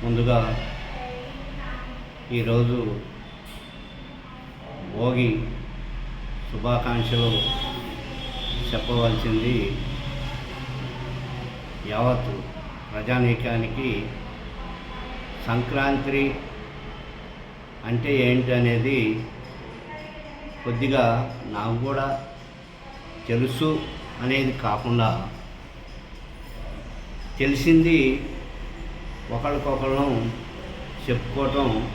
ముందుగా ఈరోజు భోగి శుభాకాంక్షలు చెప్పవలసింది. యావత్ ప్రజానీకానికి సంక్రాంతి అంటే ఏంటి అనేది కొద్దిగా నాకు కూడా తెలుసు అనేది కాకుండా తెలిసింది ఒకరికొకరు చెప్పుకోవటం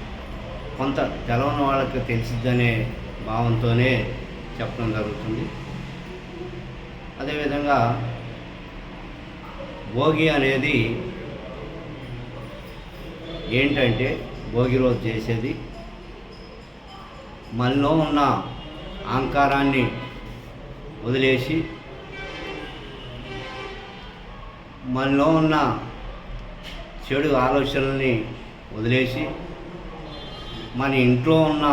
కొంత తెలవని వాళ్ళకి తెలిసిద్దనే భావంతోనే చెప్పడం జరుగుతుంది. అదేవిధంగా భోగి అనేది ఏంటంటే భోగి రోజు చేసేది. మనలో ఉన్న అహంకారాన్ని వదిలేసి మనలో ఉన్న చెడు ఆలోచనల్ని వదిలేసి మన ఇంట్లో ఉన్న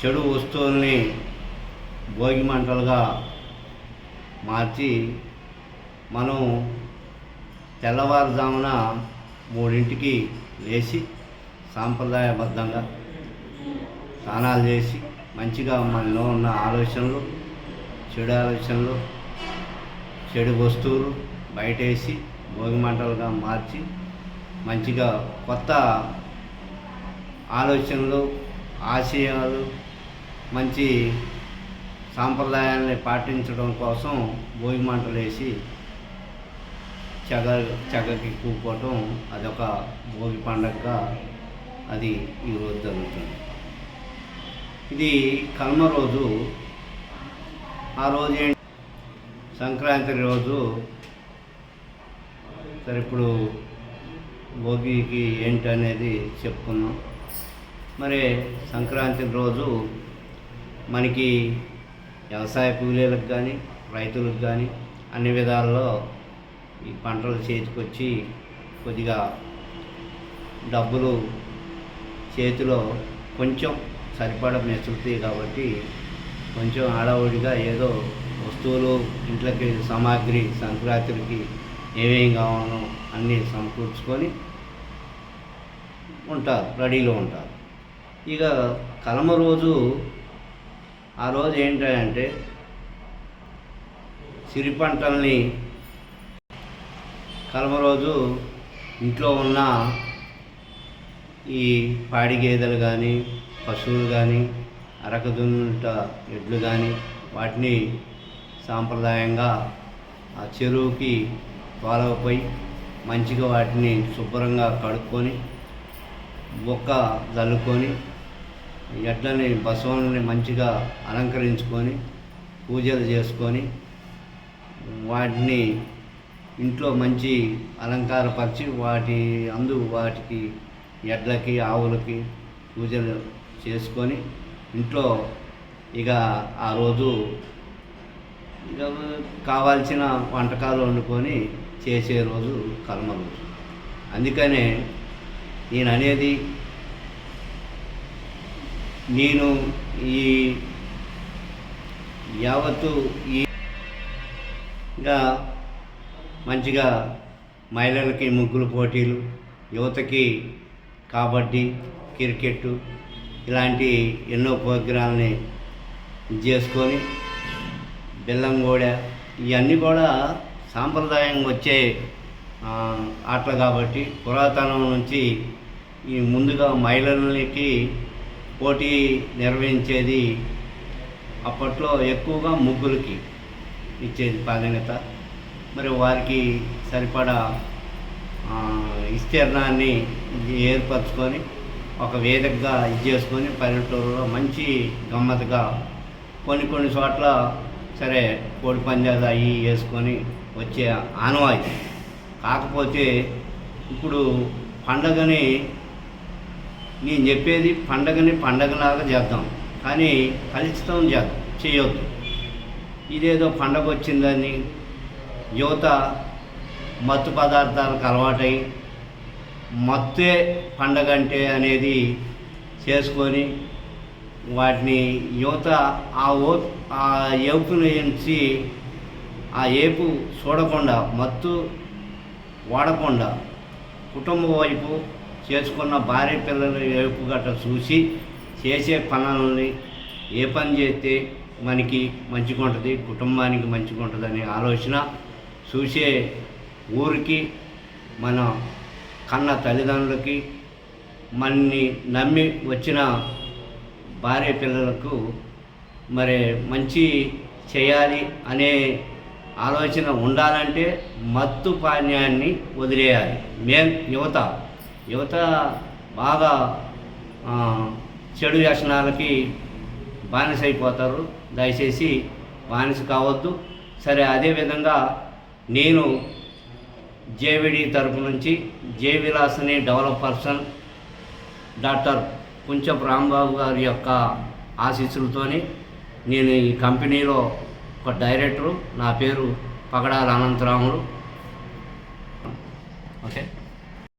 చెడు వస్తువుల్ని భోగి మంటలుగా మార్చి మనం తెల్లవారుజామున మూడింటికి లేచి సాంప్రదాయబద్ధంగా స్నానాలు చేసి మంచిగా మనలో ఉన్న ఆలోచనలు చెడు ఆలోచనలు చెడు వస్తువులు బయటేసి భోగి మంటలుగా మార్చి మంచిగా కొత్త ఆలోచనలు ఆశయాలు మంచి సాంప్రదాయాన్ని పాటించడం కోసం భోగి మంటలు వేసి చెగ చెగకి కూకోవటం అదొక భోగి పండగగా అది ఈరోజు జరుగుతుంది. ఇది కల్మ రోజు. ఆ రోజు ఏంటి? సంక్రాంతి రోజు సరే ఇప్పుడు భోగికి ఏంటి అనేది చెప్పుకున్నాం మరి సంక్రాంతి రోజు మనకి వ్యవసాయ కూలీలకు కానీ రైతులకు కానీ అన్ని విధాల్లో ఈ పంటలు చేతికొచ్చి కొద్దిగా డబ్బులు చేతిలో కొంచెం సరిపడ మెసులుతాయి కాబట్టి కొంచెం ఆడవుడిగా ఏదో వస్తువులు ఇంట్లోకి సామాగ్రి సంక్రాంతికి ఏమేం కావాలో అన్నీ సమకూర్చుకొని ఉంటారు రెడీలో ఉంటారు. ఇక కలమ రోజు ఆ రోజు ఏంటంటే సిరి పంటల్ని కలమ రోజు ఇంట్లో ఉన్న ఈ పాడి గేదెలు కానీ పశువులు కానీ అరకదున్నుట ఎడ్లు కానీ వాటిని సాంప్రదాయంగా ఆ చెరువుకి తోలకపోయి మంచిగా వాటిని శుభ్రంగా కడుక్కొని బొక్క జల్లుకొని ఎడ్లని బసవలని మంచిగా అలంకరించుకొని పూజలు చేసుకొని వాటిని ఇంట్లో మంచి అలంకారపరిచి వాటి అందు వాటికి ఎడ్లకి ఆవులకి పూజలు చేసుకొని ఇంట్లో ఇక ఆ రోజు కావాల్సిన వంటకాలు వండుకొని చేసే రోజు కర్మ రోజు. అందుకనే నేను అనేది నేను ఈ యావత్తు ఈ ఇంకా మంచిగా మహిళలకి ముగ్గులు పోటీలు యువతకి కబడ్డీ క్రికెట్ ఇలాంటి ఎన్నో ప్రోగ్రాల్ని చేసుకొని బెల్లంగోడ ఇవన్నీ కూడా సాంప్రదాయంగా వచ్చే ఆటలు కాబట్టి పురాతనం నుంచి ఈ ముందుగా మహిళలకి పోటీ నిర్వహించేది అప్పట్లో ఎక్కువగా ముగ్గులకి ఇచ్చేది ప్రాధాన్యత. మరి వారికి సరిపడా విస్తీర్ణాన్ని ఏర్పరచుకొని ఒక వేదికగా ఇది చేసుకొని పల్లెటూరులో మంచి గమ్మత్తుగా కొన్ని కొన్ని చోట్ల సరే కోడి పందాలు అవి వేసుకొని వచ్చే ఆనవాయి కాకపోతే ఇప్పుడు పండగని నేను చెప్పేది పండగని పండగలాగా చేద్దాం. కానీ కలుషితం చేద్దాం చేయొద్దు. ఇదేదో పండగ వచ్చిందని యువత మత్తు పదార్థాలకు అలవాటై మత్తే పండగ అంటే అనేది చేసుకొని వాటిని యువత ఆ ఓ ఆ ఏపును నుంచి ఆ ఏపు చూడకుండా మత్తు వాడకుండా కుటుంబం వైపు చేసుకున్న భార్య పిల్లల వైపు గట్రా చూసి చేసే పనులని ఏ పని చేస్తే మనకి మంచిగా ఉంటుంది కుటుంబానికి మంచిగా ఉంటుంది అనే ఆలోచన చూసే ఊరికి మన కన్న తల్లిదండ్రులకి మనని నమ్మి వచ్చిన భార్య పిల్లలకు మరి మంచి చేయాలి అనే ఆలోచన ఉండాలంటే మత్తు పానీయాన్ని వదిలేయాలి. మేం యువత యువత బాగా చెడు వ్యసనాలకి బానిసైపోతారు. అయిపోతారు దయచేసి బానిస కావద్దు. సరే అదేవిధంగా నేను జేవిడి తరపు నుంచి జే విలాసని డెవలప్ పర్సన్ డాక్టర్ కొంచెం రాంబాబు గారి యొక్క ఆశీస్సులతోని నేను ఈ కంపెనీలో ఒక డైరెక్టరు నా పేరు పగడాల అనంతరాములు. ఓకే?